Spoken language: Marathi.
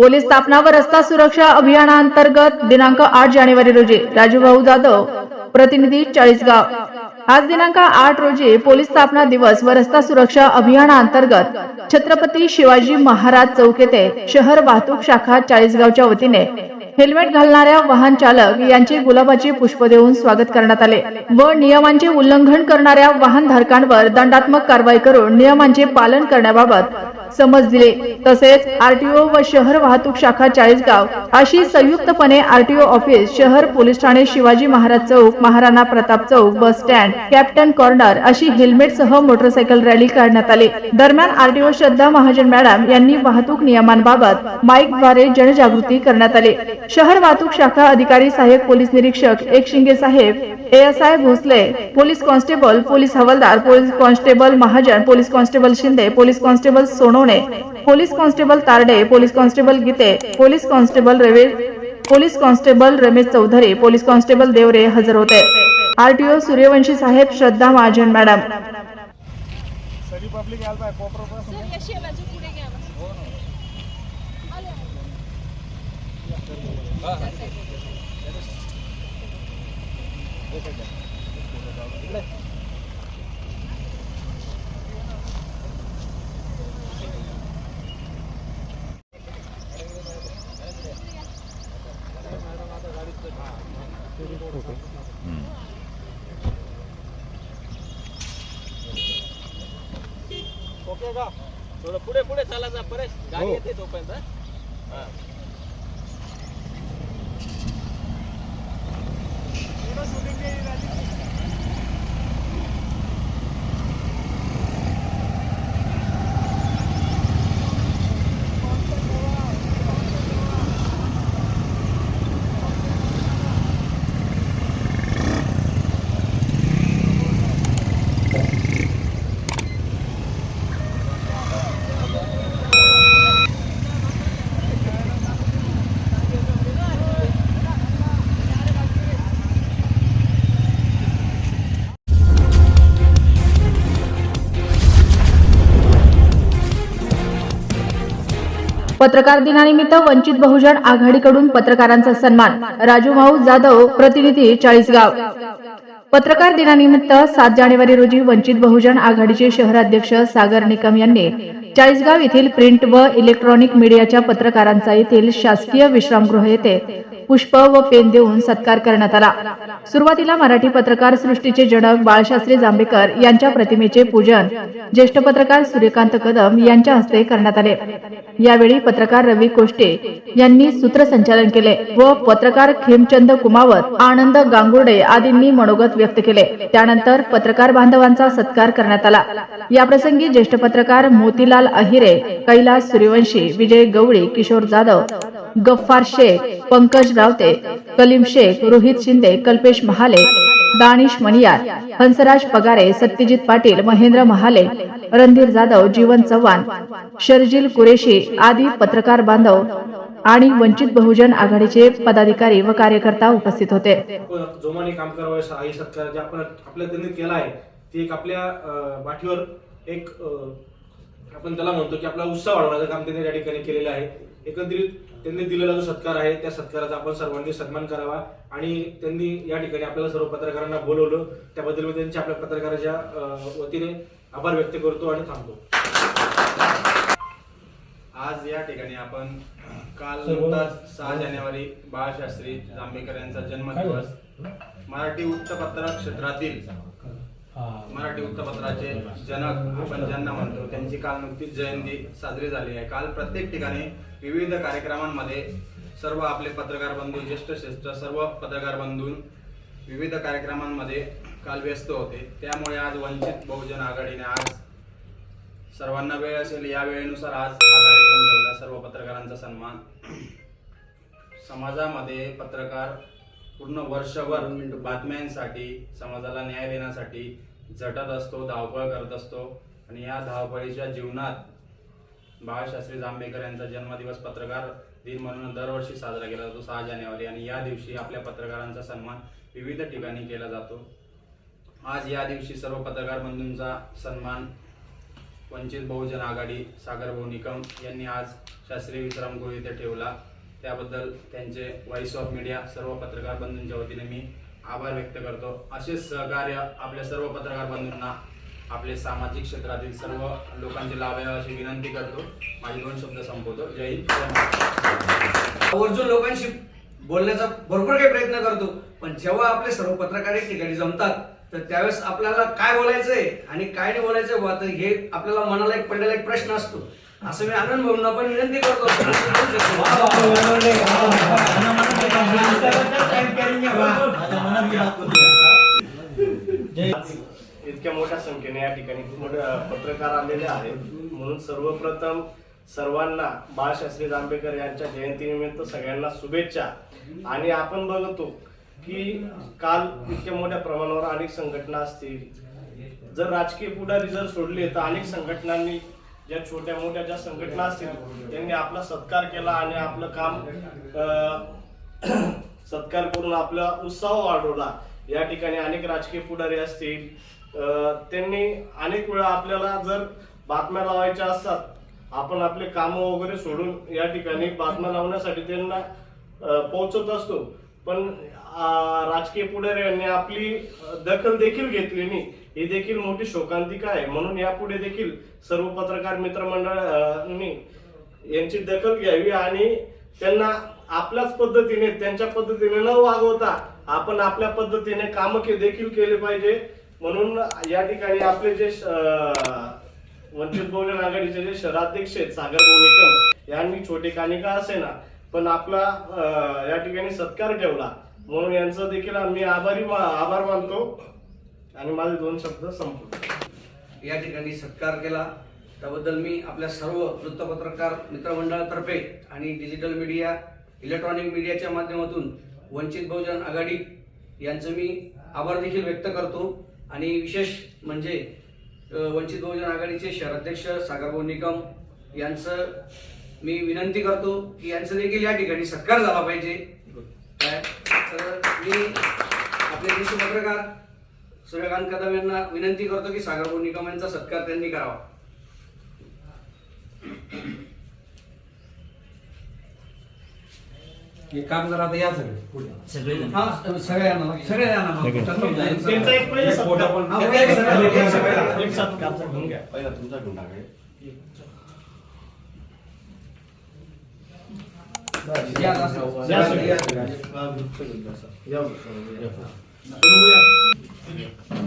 पोलीस स्थापना व रस्ता सुरक्षा अभियानांतर्गत दिनांक आठ जानेवारी रोजी राजूभाऊ जाधव प्रतिनिधी चाळीसगाव. आज दिनांक आठ रोजी पोलीस स्थापना दिवस व रस्ता सुरक्षा अभियानांतर्गत छत्रपती शिवाजी महाराज चौक येथे शहर वाहतूक शाखा चाळीसगावच्या वतीने हेल्मेट घालणाऱ्या वाहन चालक यांचे गुलाबाचे पुष्प देऊन स्वागत करण्यात आले व नियमांचे उल्लंघन करणाऱ्या वाहन धारकांवर दंडात्मक कारवाई करून नियमांचे पालन करण्याबाबत समज दिले. तसेच आरटीओ व शहर वाहतूक शाखा चाळीसगाव अशी संयुक्तपणे आरटीओ ऑफिस शहर पोलीस ठाणे शिवाजी महाराज चौक महाराणा प्रताप चौक बस स्टँड कॅप्टन कॉर्नर अशी हेल्मेट सह मोटरसायकल रॅली काढण्यात आली. दरम्यान आरटीओ श्रद्धा महाजन मॅडम यांनी वाहतूक नियमांबाबत माईकद्वारे जनजागृती करण्यात आली. शहर वाहतूक शाखा अधिकारी सहाय्यक पोलीस निरीक्षक एक शिंगे साहेब ASI Bhosale police constable police हवालदार police constable Mahajan police constable Shinde police constable सोनो Sonawane police constable Tarde police constable Gite police constable रवे police constable Ramesh Chaudhari police constable Deore हजर होते. आरटीओ सूर्यवंशी साहेब श्रद्धा महाजन मॅडम. सगळी. पब्लिक यायला पाहिजे कोपरा सर या शेलाच्या पुढे घ्या ना. ओके का थोडं पुढे पुढे चाला जा परेश. गाडी येते तोपर्यंत हा. पूर्ण पत्रकार दिनानिमित्त वंचित बहुजन आघाडीकडून पत्रकारांचा सन्मान. राजू भाऊ जाधव प्रतिनिधी चाळीसगाव. पत्रकार दिनानिमित्त सात जानेवारी रोजी वंचित बहुजन आघाडीचे शहराध्यक्ष सागर निकम यांनी चाळीसगाव येथील प्रिंट व इलेक्ट्रॉनिक मीडियाच्या पत्रकारांचा येथील शासकीय विश्रामगृह येथे पुष्प व पेन देऊन सत्कार करण्यात आला. सुरुवातीला मराठी पत्रकार सृष्टीचे जनक बाळशास्त्री जांभेकर यांच्या प्रतिमेचे पूजन ज्येष्ठ पत्रकार सूर्यकांत कदम यांच्या हस्ते करण्यात आले. यावेळी पत्रकार रवी कोष्टे यांनी सूत्रसंचालन केले व पत्रकार खेमचंद कुमावत आनंद गांगुर्डे आदींनी मनोगत व्यक्त केले. त्यानंतर पत्रकार बांधवांचा सत्कार करण्यात आला. याप्रसंगी ज्येष्ठ पत्रकार मोतीलाल अहिरे कैलास सूर्यवंशी विजय गवळी किशोर जाधव गफ्फार शेख पंकज रावते कलीम शेख रोहित शिंदे कल्पेश महाले दानिश मनियार हंसराज पगारे सत्यजित पाटील महेंद्र महाले रणधीर जाधव जीवन चव्हाण शर्जिल कुरेशी आदी पत्रकार बांधव आणि वंचित बहुजन आघाडीचे पदाधिकारी व कार्यकर्ता उपस्थित होते. जोमाने काम करावं आई सत्कार जे आपण आपल्या त्यांनी केला आहे ते एक आपल्या पाठीवर एक आपण त्याला म्हणतो की आपला उत्साह वाढवण्याचं काम त्यांनी त्या ठिकाणी केलेलं आहे. एकंदरीत त्यांनी दिलेला जो सत्कार आहे त्या सत्काराचा आपण सर्वांनी सन्मान करावा आणि त्यांनी या ठिकाणी आपल्याला सर्व पत्रकारांना बोलवलं. त्याबद्दल मी त्यांच्या आपल्या पत्रकाराच्या वतीने आभार व्यक्त करतो आणि थांबतो. आज या ठिकाणी आपण काल नुकताच सहा जानेवारी बाळशास्त्री जांभेकर यांचा जन्मदिवस मराठी वृत्तपत्र क्षेत्रातील मराठी वृत्तपत्राचे जनक आपण ज्यांना म्हणतो त्यांची काल नुकतीच जयंती साजरी झाली आहे. काल प्रत्येक ठिकाणी विविध कार्यक्रमांमध्ये सर्व आपले पत्रकार बंधू ज्येष्ठ श्रेष्ठ सर्व पत्रकार बंधू विविध कार्यक्रमांमध्ये काल व्यस्त होते. त्यामुळे आज वंचित बहुजन आघाडीने आज सर्वांना वेळ असेल या वेळेनुसार आज हा कार्यक्रम ठेवला. सर्व पत्रकारांचा सन्मान. समाजामध्ये पत्रकार पूर्ण वर्षभर बातम्यांसाठी समाजाला न्याय देण्यासाठी झटत असतो धावपळ करत असतो. आणि या धावपळीच्या जीवनात बाळशास्त्री जांभेकर यांचा जन्मदिवस पत्रकार दिन म्हणून दरवर्षी साजरा केला जातो सहा जानेवारी. आणि या दिवशी आपल्या पत्रकारांचा सन्मान विविध ठिकाणी केला जातो. आज या दिवशी सर्व पत्रकार बंधूंचा सन्मान वंचित बहुजन आघाडी सागर भाऊ निकम यांनी आज शास्त्रीय विश्रामगृह इथे ठेवला. त्याबद्दल त्यांचे व्हॉइस ऑफ मीडिया सर्व पत्रकार बंधूंच्या वतीने मी आभार व्यक्त करतो. असेच सहकार्य आपल्या सर्व पत्रकार बंधूंना आपले सामाजिक क्षेत्रातील सर्व लोकांचे लाभ यावे अशी विनंती करतो. माझे दोन शब्द संपवतो. जय हिंद. आवर्जून लोकांशी बोलण्याचा भरपूर काही प्रयत्न करतो पण जेव्हा आपले सर्व पत्रकार एक ठिकाणी जमतात तर त्यावेळेस आपल्याला काय बोलायचंय आणि काय नाही बोलायचंय हे आपल्याला मनाला एक पडलेला एक प्रश्न असतो. असं मी आनंद भाऊंना पण विनंती करतो. इतक्या मोठ्या संख्येने या ठिकाणी पत्रकार आलेले आहेत. म्हणून सर्वप्रथम सर्वांना बाळशास्त्री जांभेकर यांच्या जयंतीनिमित्त सगळ्यांना शुभेच्छा. आणि आपण बघतो की काल इतक्या मोठ्या प्रमाणावर अनेक संघटना असतील. जर राजकीय पुढारी जर सोडले तर अनेक संघटनांनी ज्या छोट्या मोठ्या ज्या संघटना असतील त्यांनी आपला सत्कार केला आणि आपलं काम सत्कार करून आपला उत्साह वाढवला. या ठिकाणी अनेक राजकीय पुढारी असतील त्यांनी अनेक वेळा आपल्याला जर बातम्या लावायच्या असतात आपण आपले काम वगैरे सोडून या ठिकाणी बातम्या लावण्यासाठी त्यांना पोहोचत असतो. पण राजकीय पुढाऱ्यांनी आपली दखल देखील घेतली नाही. ही देखील मोठी शोकांतिका आहे. म्हणून यापुढे देखील सर्व पत्रकार मित्रमंडळांनी यांची दखल घ्यावी आणि त्यांना आपल्याच पद्धतीने त्यांच्या पद्धतीने न वागवता आपण आपल्या पद्धतीने काम के देखील केले पाहिजे. म्हणून या ठिकाणी आपले जे वंचित बहुजन आघाडीचे जे शहराध्यक्ष आहेत सागर भाऊ यांनी छोटे कानिका असे ना पण आपला या ठिकाणी सत्कार ठेवला. म्हणून यांचं देखील आम्ही आभारी मा- आभार मानतो. आणि माझे दोन शब्द संपले या ठिकाणी सत्कार केला. त्याबद्दल मी आपल्या सर्व वृत्तपत्रकार मित्रमंडळातर्फे आणि डिजिटल मीडिया इलेक्ट्रॉनिक मीडियाच्या माध्यमातून वंचित बहुजन आघाडी यांचं मी आभार देखील व्यक्त करतो. आणि विशेष म्हणजे वंचित बहुजन आघाडीचे शहराध्यक्ष सागरभाऊ निकम यांचं मी विनंती करतो की यांचं देखील या ठिकाणी सत्कार झाला पाहिजे. काय? तर मी आपले ज्येष्ठ पत्रकार सूर्यकांत कदम यांना विनंती करतो की सागरभाऊ निकम यांचा सत्कार त्यांनी करावा. हे काम जरा आता या सगळे पुढे. हा सगळ्यांना सगळ्यांना त्यांचा एक पहिले सत्कार. हा, एक एक सत्कार. सत्कार. घेऊन घ्या पहिला तुमचा घेऊन टाका या असं. या सगळे. या. या.